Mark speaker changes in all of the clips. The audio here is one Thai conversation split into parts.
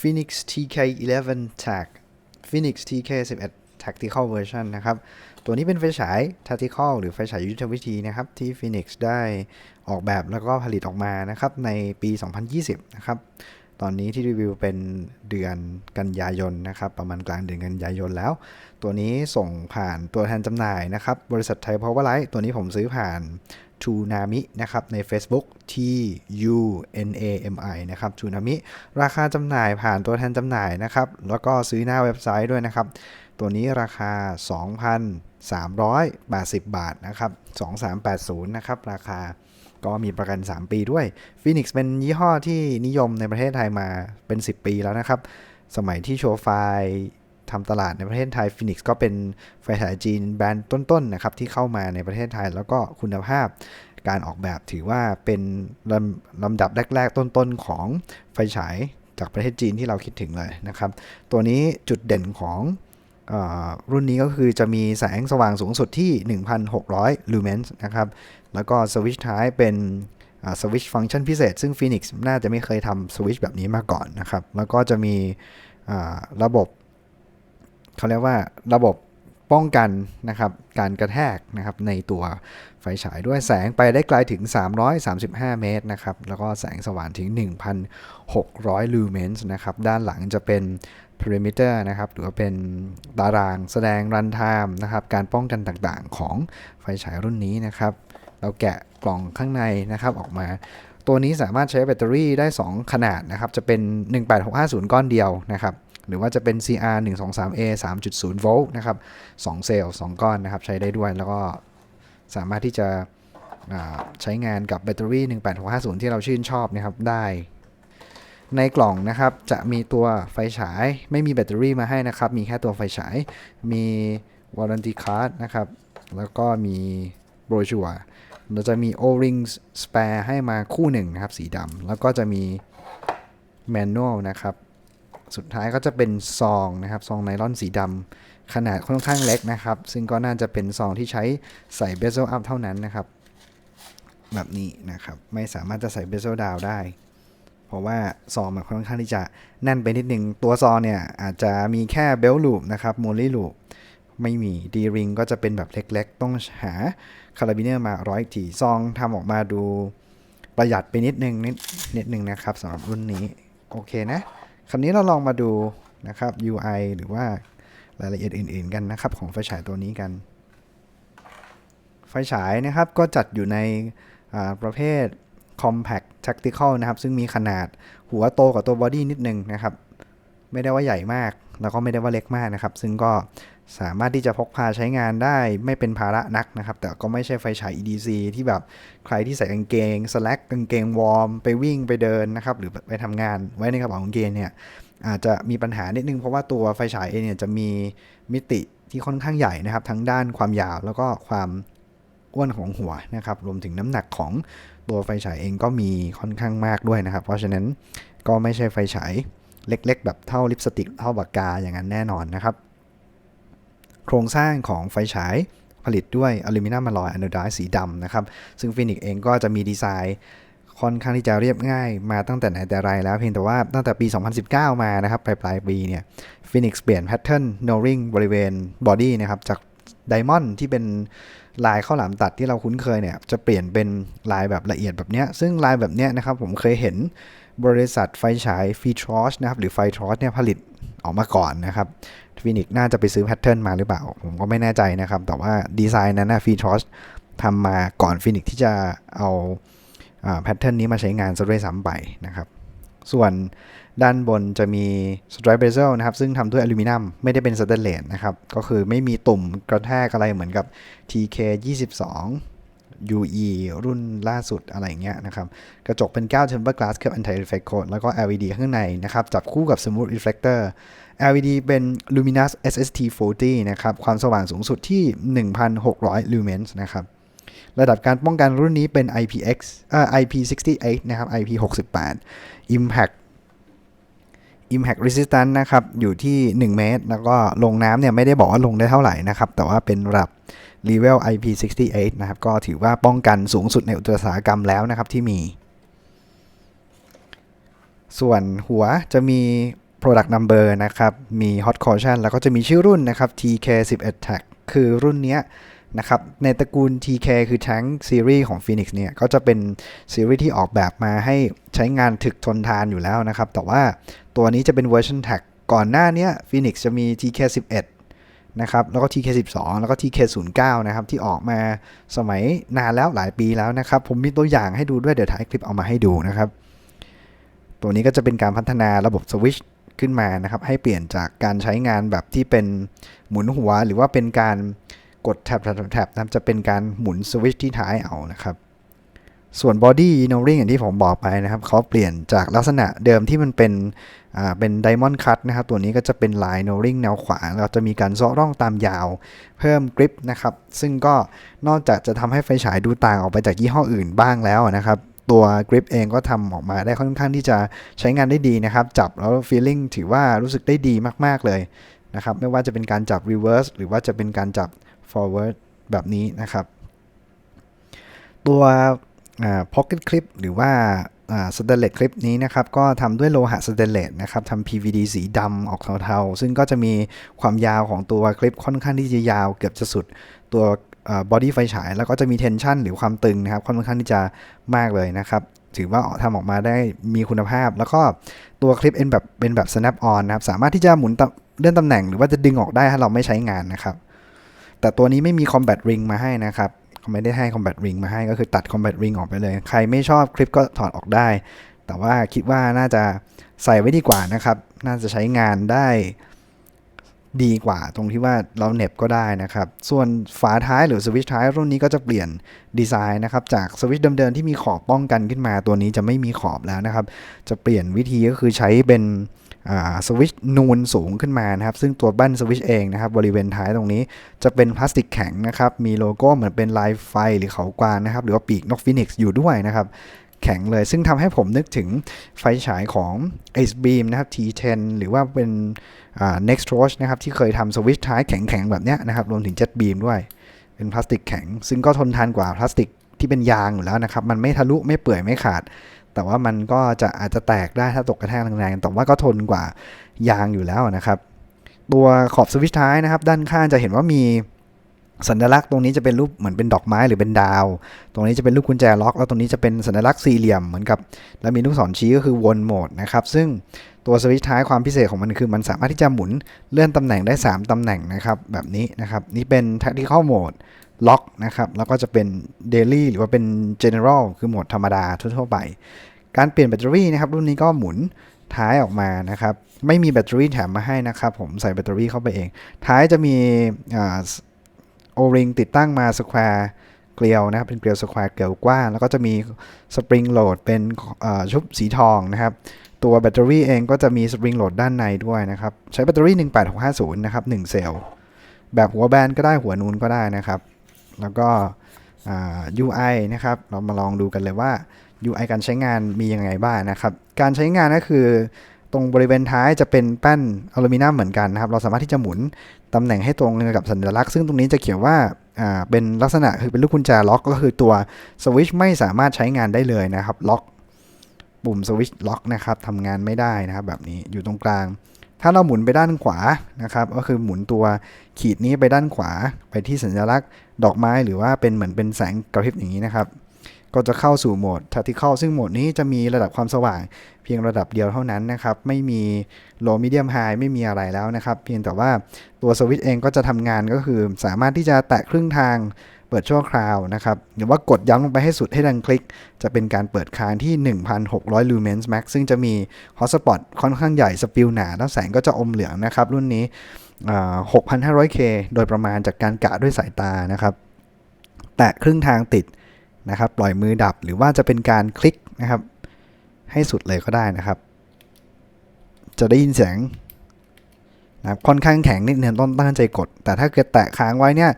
Speaker 1: Phoenix TK11 Tag Phoenix TK11 Tactical Version นะครับ ตัวนี้เป็นไฟฉาย Tactical หรือไฟฉายยุทธวิธีนะครับ ที่ Phoenix ได้ออกแบบแล้วก็ผลิตออกมานะครับ ในปี 2020 นะครับ ตอนนี้ที่รีวิวเป็นเดือนกันยายนนะครับ ประมาณกลางเดือนกันยายนแล้ว ตัวนี้ส่งผ่านตัวแทนจำหน่ายนะครับ บริษัทไทยพาวเวอร์ไลท์ตัวนี้ผมซื้อผ่าน ทูนามินะครับใน Facebook T U N A M I นะครับทูนามิราคาจำหน่ายผ่านตัวแทนจำหน่ายนะครับแล้วก็ซื้อหน้าเว็บไซต์ด้วยนะครับ ตัวนี้ราคา 2,380 บาทนะครับ 2380 นะครับราคาก็มีประกัน 3 ปีด้วย Phoenix เป็นยี่ห้อที่นิยมในประเทศไทยมาเป็น 10 ปีแล้วนะครับ สมัยที่โชว์ไฟล์ ทำตลาดในประเทศไทย Phoenix ก็เป็นไฟฉายจีนแบรนด์ต้นๆนะครับที่เข้ามาในประเทศไทยแล้วก็คุณภาพการออกแบบถือว่าเป็นลำลำดับแรก ๆ ต้นๆของไฟฉายจากประเทศจีนที่เราคิดถึงเลยนะครับ ตัวนี้จุดเด่นของออรุ่นนี้ก็คือจะมีแสงสว่างสูงสุดที่ 1,600 ลูเมนส์นะครับ แล้วก็สวิชท้ายเป็นสวิชฟังก์ชันพิเศษ ซึ่ง Phoenix น่าจะไม่เคยทำสวิชแบบนี้มาก่อนนะครับ แล้วก็จะมีระบบ เขาเรียกว่าระบบป้องกันนะครับการกระแทกนะครับในตัวไฟฉายด้วยแสงไปได้ไกลถึง 335 เมตรนะครับแล้วก็แสงสว่างถึง 1,600 ลูเมนส์นะครับด้านหลังจะเป็น perimeter นะครับหรือว่าเป็นตารางแสดงรันไทม์นะครับการป้องกันต่างๆของไฟฉายรุ่นนี้นะครับ เราแกะกล่องข้างในนะครับออกมาตัวนี้สามารถใช้แบตเตอรี่ได้ 2 ขนาดนะครับจะเป็น 18650 ก้อนเดียวนะครับ หรือว่าจะเป็น CR 123A 3.0 โวลต์นะครับ2เซลล์2ก้อนนะครับใช้ได้ด้วยแล้วก็สามารถที่จะใช้งานกับแบตเตอรี่ 18650 ที่เราชื่นชอบนะครับได้ในกล่องนะครับจะมีตัวไฟฉายไม่มีแบตเตอรี่มาให้นะครับ มีแค่ตัวไฟฉาย มี warranty card นะครับ แล้วก็มีโบรชัวเราจะมี O-ring spare ให้มาคู่หนึ่งนะครับ สีดำแล้วก็จะมี manual นะครับ สุดท้ายก็จะเป็นซองนะครับซองไนลอนสีดำขนาดค่อนข้างเล็กนะครับ ซึ่งก็น่าจะเป็นซองที่ใช้ใส่ bezel up เท่านั้นนะครับ แบบนี้นะครับ ไม่สามารถจะใส่ bezel down ได้ เพราะว่าซองมันค่อนข้างที่จะแน่นไปนิดนึง ตัวซองเนี่ยอาจจะมีแค่ belt loop นะครับ moly loop ไม่มี D ring ก็จะเป็นแบบเล็กๆ ต้องหาคาราบิเนอร์มาร้อยทีซองทำออกมาดูประหยัดไปนิดนึงนิดนิดนึงนะครับสำหรับรุ่นนี้ โอเคนะ คราวนี้เราลองมาดูนะครับ UI หรือว่ารายละเอียดอื่น ๆ กันนะครับ ของไฟฉายตัวนี้กัน ไฟฉายนะครับก็จัดอยู่ในประเภท compact tactical นะครับ ซึ่งมีขนาดหัวโตกว่าตัวบอดี้นิดนึงนะครับ ไม่ได้ว่าใหญ่มาก แล้วก็ไม่ได้ว่าเล็กมากนะครับ ซึ่งก็สามารถที่จะพกพาใช้งานได้ไม่เป็นภาระนักนะครับ แต่ก็ไม่ใช่ไฟฉาย EDC ที่แบบใครที่ใส่กางเกง slack กางเกงวอร์มไปวิ่งไปเดินนะครับ หรือไปทำงานไว้ในกระเป๋ากางเกงเนี่ยอาจจะมีปัญหานิดนึงเพราะว่าตัวไฟฉายเองเนี่ยจะมีมิติที่ค่อนข้างใหญ่นะครับ ทั้งด้านความยาวแล้วก็ความอ้วนของหัวนะครับ รวมถึงน้ำหนักของตัวไฟฉายเองก็มีค่อนข้างมากด้วยนะครับ เพราะฉะนั้นก็ไม่ใช่ไฟฉาย เล็กๆ แบบเท่าลิปสติกเท่าปากกาอย่างนั้นแน่นอนนะครับ โครงสร้างของไฟฉายผลิตด้วยอลูมิเนียมอลอยอะโนไดซ์สีดำนะครับ ซึ่งฟินิกเองก็จะมีดีไซน์ค่อนข้างที่จะเรียบง่ายมาตั้งแต่ไหนแต่ไรแล้วเพียงแต่ว่าตั้งแต่ปี 2019 มานะครับปลายปลายปีเนี่ยฟินิกเปลี่ยนแพทเทิร์นโนริงบริเวณบอดี้นะครับจากไดมอนด์ที่เป็นลายข้าวหลามตัดที่เราคุ้นเคยเนี่ยจะเปลี่ยนเป็นลายแบบละเอียดแบบเนี้ยซึ่งลายแบบเนี้ยนะครับผมเคยเห็น บริษัทไฟฉายฟีทรอชนะครับหรือไฟทรอชเนี่ยผลิตออกมาก่อนนะครับฟินิกน่าจะไปซื้อแพทเทิร์นมาหรือเปล่า ผมก็ไม่แน่ใจนะครับ แต่ว่าดีไซน์นั้นนะฟีทรอชทำมาก่อนฟินิกที่จะเอาแพทเทิร์นนี้มาใช้งานซะด้วยซ้ำไปนะครับ ส่วนด้านบนจะมี stripe bezel นะครับ ซึ่งทำด้วยอลูมิเนียมไม่ได้เป็นสแตนเลสนะครับ ก็คือไม่มีตุ่มกระแทกอะไรเหมือนกับ TK 22 UE รุ่นล่าสุดอะไรเงี้ยนะครับ กระจกเป็น 9 temper glass เคลือบ anti reflect coat แล้วก็ LED ข้างในนะครับ จับคู่กับ smooth reflector LED เป็น luminous SST 40นะครับ ความสว่างสูงสุดที่ 1,600 lumens นะครับ ระดับการป้องกันรุ่นนี้เป็น IPX เอ่อ IP68 นะครับ IP68 Impact Impact Resistance นะครับอยู่ที่ 1 เมตร แล้วก็ลงน้ำเนี่ยไม่ได้บอกว่าลงได้เท่าไหร่นะครับ แต่ว่าเป็นระดับ Level IP68 นะครับ ก็ถือว่าป้องกันสูงสุดในอุตสาหกรรมแล้วนะครับที่มี ส่วนหัวจะมี product number นะครับ มี hot caution แล้วก็จะมีชื่อรุ่นนะครับ TK11 tag คือรุ่นเนี้ย นะครับในตระกูล TK คือ Tank Series ของ Phoenix เนี่ยก็จะเป็นซีรีส์ที่ออกแบบมาให้ใช้งานถึกทนทานอยู่แล้วนะครับ แต่ว่าตัวนี้จะเป็นเวอร์ชัน tag ก่อนหน้านี้ Phoenix จะมี TK11 นะครับแล้วก็ TK12 แล้วก็ TK09 นะครับที่ออกมาสมัยนานแล้วหลายปีแล้วนะครับ ผมมีตัวอย่างให้ดูด้วยเดี๋ยวถ่ายคลิปเอามาให้ดูนะครับ ตัวนี้ก็จะเป็นการพัฒนาระบบสวิชขึ้นมานะครับให้เปลี่ยนจากการใช้งานแบบที่เป็นหมุนหัวหรือว่าเป็นการ กดแท็บแท็บแท็บนะจะเป็นการหมุนสวิตช์ที่ท้ายเอานะครับ ส่วน body n o r i n g อย่างที่ผมบอกไปนะครับเขาเปลี่ยนจากลักษณะเดิมที่มันเป็นอ่าเป็น diamond cut นะครับ ตัวนี้ก็จะเป็นลาย n o r i n g แนวขวาแล้วจะมีการเซาะร่องตามยาว เพิ่มกริปนะครับ ซึ่งก็นอกจากจะทำให้ไฟฉายดูต่างออกไปจากยี่ห้ออื่นบ้างแล้วนะครับตัวกริปเองก็ทำออกมาได้ค่อนข้างที่จะใช้งานได้ดีนะครับ จับแล้ว feeling ถือว่ารู้สึกได้ดีมาก ๆ เลยนะครับ ไม่ว่าจะเป็นการจับ reverse หรือว่าจะเป็นการจับ forward แบบนี้นะครับ ตัว pocket clip หรือว่าสเตนเลสคลิปนี้นะครับ ก็ทำด้วยโลหะสเตนเลสนะครับทำ PVD สีดำออกเทาๆ ซึ่งก็จะมีความยาวของตัวคลิปค่อนข้างที่จะยาวเกือบจะสุดตัวบอดี้ไฟฉาย แล้วก็จะมีเทนชันหรือความตึงนะครับ ค่อนข้างที่จะมากเลยนะครับ ถือว่าทำออกมาได้มีคุณภาพ แล้วก็ตัวคลิปเป็นแบบเป็นแบบ snap on นะครับ สามารถที่จะหมุนเลื่อนตำแหน่งหรือว่าจะดึงออกได้ถ้าเราไม่ใช้งานนะครับ แต่ตัวนี้ไม่มี combat ring มาให้นะครับเขาไม่ได้ให้ combat ring มาให้ก็คือตัด combat ring ออกไปเลย ใครไม่ชอบคลิปก็ถอดออกได้ แต่ว่าคิดว่าน่าจะใส่ไว้ดีกว่านะครับ น่าจะใช้งานได้ดีกว่าตรงที่ว่าเราเหน็บก็ได้นะครับ ส่วนฝาท้ายหรือสวิตช์ท้ายรุ่นนี้ก็จะเปลี่ยนดีไซน์นะครับ จากสวิตช์เดิมๆที่มีขอบป้องกันขึ้นมาตัวนี้จะไม่มีขอบแล้วนะครับ จะเปลี่ยนวิธีก็คือใช้เป็น สวิชนูนสูงขึ้นมานะครับ ซึ่งตัวบั้นสวิชเองนะครับ บริเวณท้ายตรงนี้จะเป็นพลาสติกแข็งนะครับ มีโลโก้เหมือนเป็นลายไฟหรือเขากวางนะครับ หรือว่าปีกนกฟินิกซ์อยู่ด้วยนะครับ แข็งเลย ซึ่งทำให้ผมนึกถึงไฟฉายของ Ace Beam นะครับ T10 หรือว่าเป็น Next Torch นะครับ ที่เคยทำสวิชท้ายแข็งๆแบบเนี้ยนะครับ รวมถึง Jet Beam ด้วย เป็นพลาสติกแข็ง ซึ่งก็ทนทานกว่าพลาสติกที่เป็นยางอยู่แล้วนะครับ มันไม่ทะลุไม่เปื่อยไม่ขาด แต่ว่ามันก็จะอาจจะแตกได้ถ้าตกกระแทกแรงๆแต่ว่าก็ทนกว่ายางอยู่แล้วนะครับ ตัวขอบสวิตช์ท้ายนะครับ ด้านข้างจะเห็นว่ามีสัญลักษณ์ตรงนี้จะเป็นรูปเหมือนเป็นดอกไม้หรือเป็นดาว ตรงนี้จะเป็นรูปกุญแจล็อก แล้วตรงนี้จะเป็นสัญลักษณ์สี่เหลี่ยมเหมือนกับ แล้วมีลูกศรชี้ก็คือวนโหมดนะครับ ซึ่งตัวสวิตช์ท้ายความพิเศษของมันคือ มันสามารถที่จะหมุนเลื่อนตำแหน่งได้ 3ตำแหน่งนะครับแบบนี้นะครับ นี่เป็น tactical mode ล็อกนะครับ แล้วก็จะเป็น daily หรือว่าเป็น general คือโหมดธรรมดาทั่วๆไป การเปลี่ยนแบตเตอรี่นะครับรุ่นนี้ก็หมุนท้ายออกมานะครับ ไม่มีแบตเตอรี่แถมมาให้นะครับ ผมใส่แบตเตอรี่เข้าไปเอง ท้ายจะมีโอริงติดตั้งมาสแควร์เกลียวนะครับเป็นเกลียวสแควร์เกลียวกว้างแล้วก็จะมีสปริงโหลดเป็นชุบสีทองนะครับ ตัวแบตเตอรี่เองก็จะมีสปริงโหลดด้านในด้วยนะครับ ใช้แบตเตอรี่ 18650 นะครับ 1 เซลล์ แบบหัวแบนก็ได้หัวนูนก็ได้นะครับ แล้วก็ UI นะครับ เรามาลองดูกันเลยว่า UI การใช้งานมียังไงบ้างนะครับ การใช้งานก็คือ ตรงบริเวณท้ายจะเป็นแป้นอลูมิเนียมเหมือนกันนะครับ เราสามารถที่จะหมุนตำแหน่งให้ตรงกับสัญลักษณ์ ซึ่งตรงนี้จะเขียนว่าอ่าเป็นลักษณะคือเป็นลูกกุญแจล็อก ก็คือตัวสวิชไม่สามารถใช้งานได้เลยนะครับล็อกปุ่มสวิชล็อกนะครับทำงานไม่ได้นะครับ แบบนี้อยู่ตรงกลาง ถ้าเราหมุนไปด้านขวานะครับ ก็คือหมุนตัวขีดนี้ไปด้านขวาไปที่สัญลักษณ์ดอกไม้หรือว่าเป็นเหมือนเป็นแสงกระพริบอย่างนี้นะครับ ก็จะเข้าสู่โหมด tactical ซึ่งโหมดนี้จะมีระดับความสว่าง เพียงระดับเดียวเท่านั้นนะครับ ไม่มี low medium high ไม่มีอะไรแล้วนะครับ เพียงแต่ว่าตัวสวิตช์เองก็จะทำงานก็คือสามารถที่จะแตะครึ่งทางเปิดชั่วคราวนะครับ หรือว่ากดย้ำลงไปให้สุดให้ดังคลิก จะเป็นการเปิดค้างที่ 1,600 lumens max ซึ่งจะมี hotspot ค่อนข้างใหญ่สปิลหนาแล้วแสงก็จะอมเหลืองนะครับ รุ่นนี้ 6,500K โดยประมาณจากการกะด้วยสายตานะครับ แตะครึ่งทางติด นะครับปล่อยมือดับหรือว่าจะเป็นการคลิกนะครับ ให้สุดเลยก็ได้นะครับ จะได้ยินเสียงนะค่อนข้างแข็งนิดนึงต้องตั้งใจกด แต่ถ้าเกิดแตะค้างไว้เนี่ย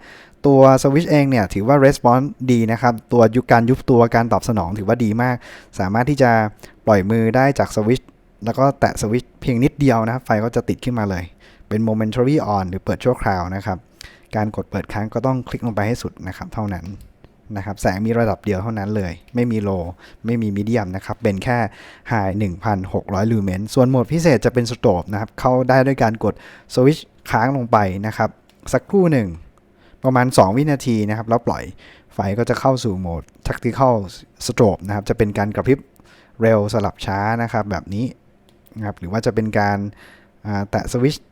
Speaker 1: ตัวสวิตช์เองเนี่ยถือว่า response ดีนะครับ ตัวยุการยุบตัวการตอบสนองถือว่าดีมาก สามารถที่จะปล่อยมือได้จากสวิตช์แล้วก็แตะสวิตช์เพียงนิดเดียวนะครับ ไฟก็จะติดขึ้นมาเลย เป็น momentary on หรือเปิดชั่วคราวนะครับ การกดเปิดค้างก็ต้องคลิกลงไปให้สุดนะครับ เท่านั้น นะครับแสงมีระดับเดียวเท่านั้นเลย ไม่มีโล ไม่มีมีเดียมนะครับ เป็นแค่ High 1,600 ลูเมน ส่วนโหมดพิเศษจะเป็นสโตรบนะครับ เข้าได้ด้วยการกดสวิตช์ค้างลงไปนะครับ สักครู่หนึ่ง ประมาณ 2 วินาทีนะครับ แล้วปล่อยไฟก็จะเข้าสู่โหมด Tactical Strobe นะครับ จะเป็นการกระพริบเร็วสลับช้านะครับ แบบนี้นะครับหรือว่าจะเป็นการแตะสวิตช์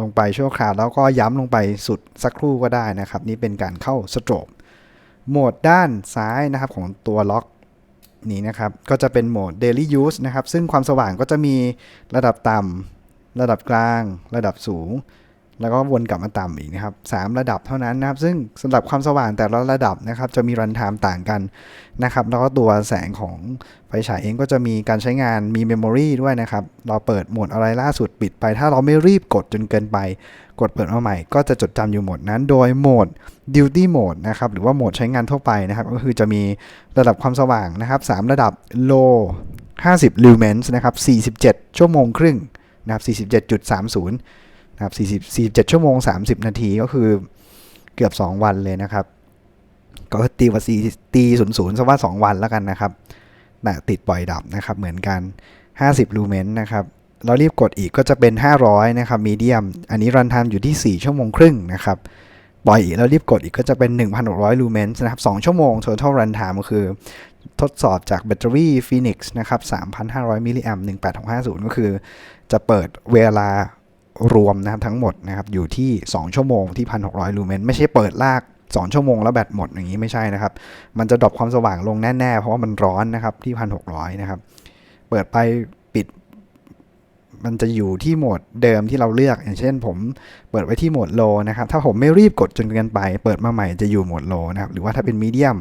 Speaker 1: ลงไปชั่วคราวแล้วก็ย้ำลงไปสุดสักครู่ก็ได้นะครับ นี่เป็นการเข้าสโตรบ โหมดด้านซ้ายนะครับของตัวล็อกนี้นะครับก็จะเป็นโหมด Daily Use นะครับ ซึ่งความสว่างก็จะมีระดับต่ำระดับกลาง ระดับสูง แล้วก็วนกลับมาต่ำอีกนะครับสามระดับเท่านั้นนะครับ ซึ่งสำหรับความสว่างแต่ละระดับนะครับ จะมีรันไทม์ต่างกันนะครับ แล้วก็ตัวแสงของไฟฉายเองก็จะมีการใช้งานมีเมมโมรีด้วยนะครับ เราเปิดโหมดอะไรล่าสุดปิดไป ถ้าเราไม่รีบกดจนเกินไป กดเปิดมาใหม่ ก็จะจดจำอยู่โหมดนั้น โดยโหมด duty mode นะครับ หรือว่าโหมดใช้งานทั่วไปนะครับ ก็คือจะมีระดับความสว่างนะครับสามระดับ low 50 lumens นะครับ47 ชั่วโมงครึ่งนะครับ47.30 นะครับ40 47 ชั่วโมง 30 นาทีก็คือเกือบ 2 วันเลยนะครับ ก็ตีว่า4ตี0 0ซะว่า 2 วันแล้วกันนะครับแต่ติดปล่อยดับนะครับ เหมือนกัน 50 ลูเมนนะครับเรารีบกดอีกก็จะเป็น 500 นะครับมีเดียม อันนี้รันไทม์อยู่ที่ 4 ชั่วโมงครึ่งนะครับปล่อยอีกแล้วรีบกดอีกก็จะเป็น 1,600 ลูเมนนะครับ 2 ชั่วโมง total run time ก็คือทดสอบจากแบตเตอรี่ Phoenix นะครับ 3,500 มิลลิแอม18650 ก็คือจะเปิดเวลา รวมนะครับทั้งหมดนะครับอยู่ที่ 2 ชั่วโมงที่ 1,600 ลูเมน ไม่ใช่เปิดลาก2ชั่วโมงแล้วแบตหมดอย่างนี้ไม่ใช่นะครับ มันจะดรอปความสว่างลงแน่ๆ เพราะว่ามันร้อนนะครับที่ 1,600 นะครับ เปิดไปปิด มันจะอยู่ที่โหมดเดิมที่เราเลือก อย่างเช่น ผมเปิดไว้ที่โหมดโลนะครับ ถ้าผมไม่รีบกดจนเกินไป เปิดมาใหม่จะอยู่โหมดโลนะครับ หรือว่าถ้าเป็นมีเดียม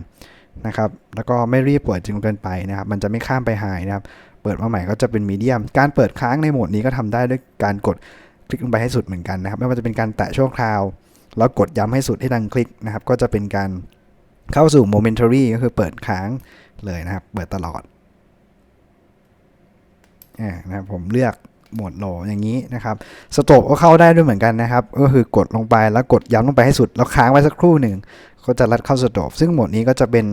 Speaker 1: นะครับ แล้วก็ไม่รีบเปิดจนเกินไปนะครับ มันจะไม่ข้ามไปไฮนะครับ เปิดมาใหม่ก็จะเป็นมีเดียม การเปิดค้างในโหมดนี้ก็ทำได้ด้วยการกด คลิกลงไปให้สุดเหมือนกันนะครับ ไม่ว่าจะเป็นการแตะชั่วคราว แล้วกดย้ำให้สุดให้ดังคลิกนะครับ ก็จะเป็นการเข้าสู่ momentary ก็คือเปิดค้างเลยนะครับ เปิดตลอดอ่นะครับผมเลือกโหมดโลอย่างนี้นะครับสโตปก็เข้าได้ด้วยเหมือนกันนะครับ ก็คือกดลงไปแล้วกดย้ำลงไปให้สุด แล้วค้างไว้สักครู่หนึ่ง ก็จะรัดเข้าสโตปซึ่งโหมดนี้ก็จะเป็น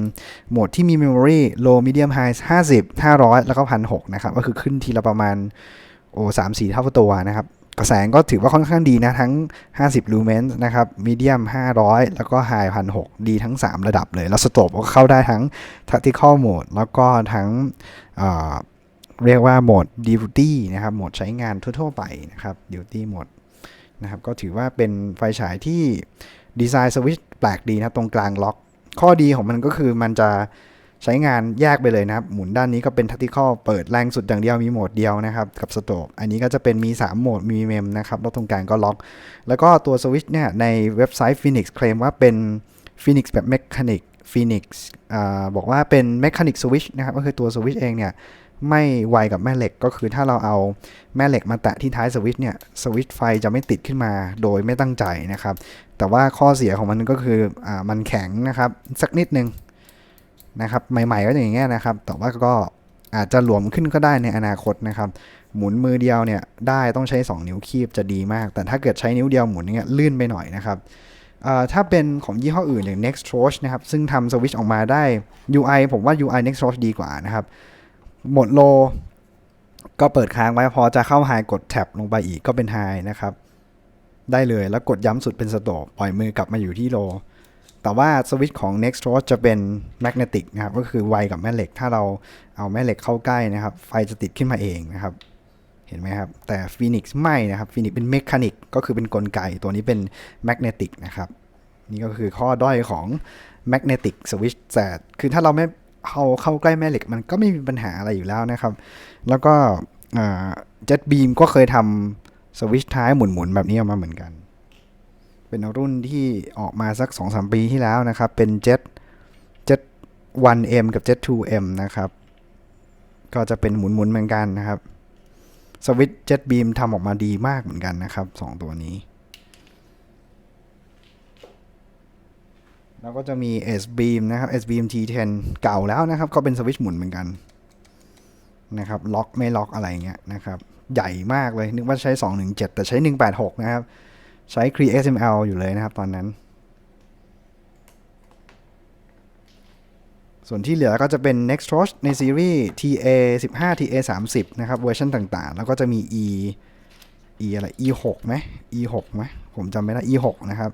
Speaker 1: โหมดที่มี memory low medium high 50 500 แล้วก็1,600นะครับ ก็คือขึ้นทีละประมาณโอ้สามสี่เท่าตัวนะครับ กระแสงก็ถือว่าค่อนข้างดีนะ ทั้ง 50 lumens นะครับ medium 500 แล้วก็ high 1,600ดีทั้ง 3 ระดับเลย แล้วสโตปก็เข้าได้ทั้ง tactical mode แล้วก็ทั้งเเรียกว่าโหมด duty นะครับโหมดใช้งานทั่วๆไปนะครับ duty mode นะครับก็ถือว่าเป็นไฟฉายที่ดีไซน์สวิตช์แปลกดีนะ ตรงกลางล็อก ข้อดีของมันก็คือมันจะ ใช้งานแยกไปเลยนะครับ หมุนด้านนี้ก็เป็น tactical เปิดแรงสุดอย่างเดียวมีโหมดเดียวนะครับกับสโตปอันนี้ก็จะเป็นมี 3 โหมดมีเมมนะครับแล้วตรงกลางก็ล็อก แล้วก็ตัวสวิตช์เนี่ยในเว็บไซต์ Phoenix เคลมว่าเป็น Phoenix แบบ Mechanic Phoenix อบอกว่าเป็น Mechanic Switch นะครับก็คือตัวสวิตช์เองเนี่ยไม่ไวกับแม่เหล็กก็คือถ้าเราเอาแม่เหล็กมาแตะที่ท้ายสวิตช์เนี่ยสวิตช์ไฟจะไม่ติดขึ้นมาโดยไม่ตั้งใจนะครับ แต่ว่าข้อเสียของมันก็คืออมันแข็งนะครับ สักนิดนึง นะครับใหม่ๆก็อย่างเงี้ยนะครับ แต่ว่าก็อาจจะหลวมขึ้นก็ได้ในอนาคตนะครับ หมุนมือเดียวเนี่ยได้ต้องใช้ 2 นิ้วคีบจะดีมาก แต่ถ้าเกิดใช้นิ้วเดียวหมุนเงี้ยลื่นไปหน่อยนะครับถ้าเป็นของยี่ห้ออื่นอย่าง Nextrosh นะครับ ซึ่งทำสวิชออกมาได้ UI ผมว่า UI Nextrosh ดีกว่านะครับ หมดโล ก็เปิดค้างไว้พอจะเข้าไฮกดแท็บลงไปอีกก็เป็นไฮนะครับ ได้เลยแล้วกดย้ำสุดเป็นสโตปปล่อยมือกลับมาอยู่ที่โล แต่ว่าสวิตช์ของ Next r o จะเป็นแมกเนติกนะครับ ก็คือไวกับแม่เหล็ก ถ้าเราเอาแม่เหล็กเข้าใกล้นะครับ ไฟจะติดขึ้นมาเองนะครับ เห็นไหมครับ แต่ Phoenix ไม่นะครับ Phoenix เป็นเมคานิกก็คือเป็นกลไก ตัวนี้เป็นแมกเนติกนะครับ นี่ก็คือข้อด้อยของแมกเนติกสวิตช์แต่คือถ้าเราไม่เอาเข้าใกล้แม่เหล็กมันก็ไม่มีปัญหาอะไรอยู่แล้วนะครับ แล้วก็เจ็ตบีมก็เคยทำสวิตช์ท้ายหมุนๆแบบนี้ออกมาเหมือนกัน เป็นรุ่นที่ออกมาสัก 2-3 ปีที่แล้วนะครับ เป็น Jet Jet 1M กับ Jet 2M นะครับ ก็จะเป็นหมุนๆเหมือนกันนะครับสวิตช์ Jet Beam ทำออกมาดีมากเหมือนกันนะครับ2ตัวนี้ แล้วก็จะมี S Beam นะครับ S Beam T10 เก่าแล้วนะครับ ก็เป็นสวิตช์หมุนเหมือนกันนะครับล็อกไม่ล็อกอะไรเงี้ยนะครับ ใหญ่มากเลยนึกว่าใช้ 217 แต่ใช้ 186 นะครับ ใช้ Cree XML อยู่เลยนะครับตอนนั้น ส่วนที่เหลือก็จะเป็น Next Torch ในซีรีส์ TA 15 TA 30นะครับเวอร์ชันต่างๆ แล้วก็จะมี E E อะไร E 6ไหม E 6ไหมผมจำไม่ได้ E 6นะครับ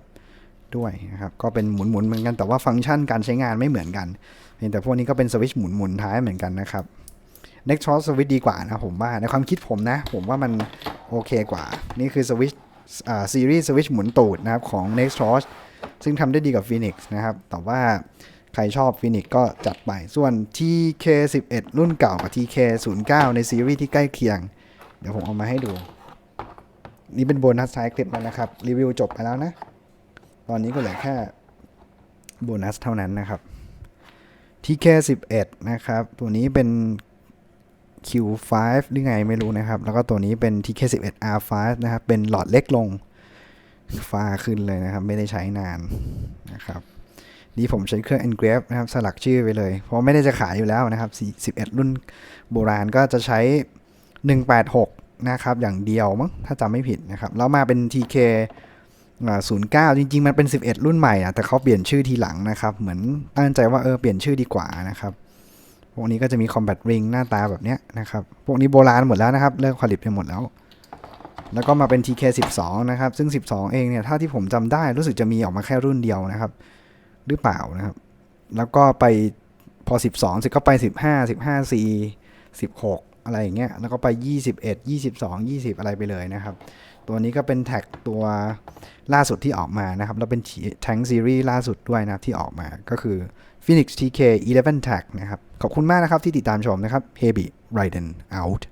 Speaker 1: ด้วยนะครับก็เป็นหมุนๆเหมือนกันแต่ว่าฟังก์ชันการใช้งานไม่เหมือนกันเพียงแต่พวกนี้ก็เป็นสวิตช์หมุนๆท้ายเหมือนกันนะครับ Next Torch สวิตช์ดีกว่านะผมว่าในความคิดผมนะ ผมว่ามันโอเคกว่า นี่คือสวิตช์ ซีรีส์สวิชหมุนตูดนะครับของ Next Torch ซึ่งทำได้ดีกับ Phoenix นะครับ แต่ว่าใครชอบ Phoenix ก็จัดไป ส่วน TK11 รุ่นเก่ากับ TK09 ในซีรีส์ที่ใกล้เคียง เดี๋ยวผมเอามาให้ดู นี่เป็นโบนัสท้ายคลิปแล้วนะครับ รีวิวจบไปแล้วนะ ตอนนี้ก็เหลือแค่โบนัสเท่านั้นนะครับ TK11 นะครับ ตัวนี้เป็น Q5 หรือไงไม่รู้นะครับ แล้วก็ตัวนี้เป็น TK11R5 นะครับ เป็นหลอดเล็กลงฟ้าขึ้นเลยนะครับ ไม่ได้ใช้นานนะครับนี่ผมใช้เครื่อง engrave นะครับ สลักชื่อไปเลย เพราะไม่ได้จะขายอยู่แล้วนะครับ 11 รุ่นโบราณก็จะใช้ 186 นะครับ อย่างเดียวมั้งถ้าจำไม่ผิดนะครับ แล้วมาเป็น TK 09 จริง ๆ มันเป็น 11 รุ่นใหม่อะแต่เขาเปลี่ยนชื่อทีหลังนะครับ เหมือนตั้งใจว่าเออเปลี่ยนชื่อดีกว่านะครับ พวกนี้ก็จะมี combat ring หน้าตาแบบเนี้ยนะครับ พวกนี้โบราณหมดแล้วนะครับ เลิกผลิตไปหมดแล้ว แล้วก็มาเป็น TK 12 นะครับ ซึ่ง 12 เองเนี่ยเท่าที่ผมจำได้รู้สึกจะมีออกมาแค่รุ่นเดียวนะครับ หรือเปล่านะครับ แล้วก็ไปพอ 12เสร็จก็ไป 15 15 C 16 อะไรอย่างเงี้ย แล้วก็ไป 21 22 20 อะไรไปเลยนะครับ ตัวนี้ก็เป็นแท็กตัวล่าสุดที่ออกมานะครับ แล้วเป็นแทงซีรีส์ล่าสุดด้วยนะที่ออกมาก็คือ Phoenix TK 11 Tag นะครับ ขอบคุณมากนะครับที่ติดตามชมนะครับ Heavy Raiden out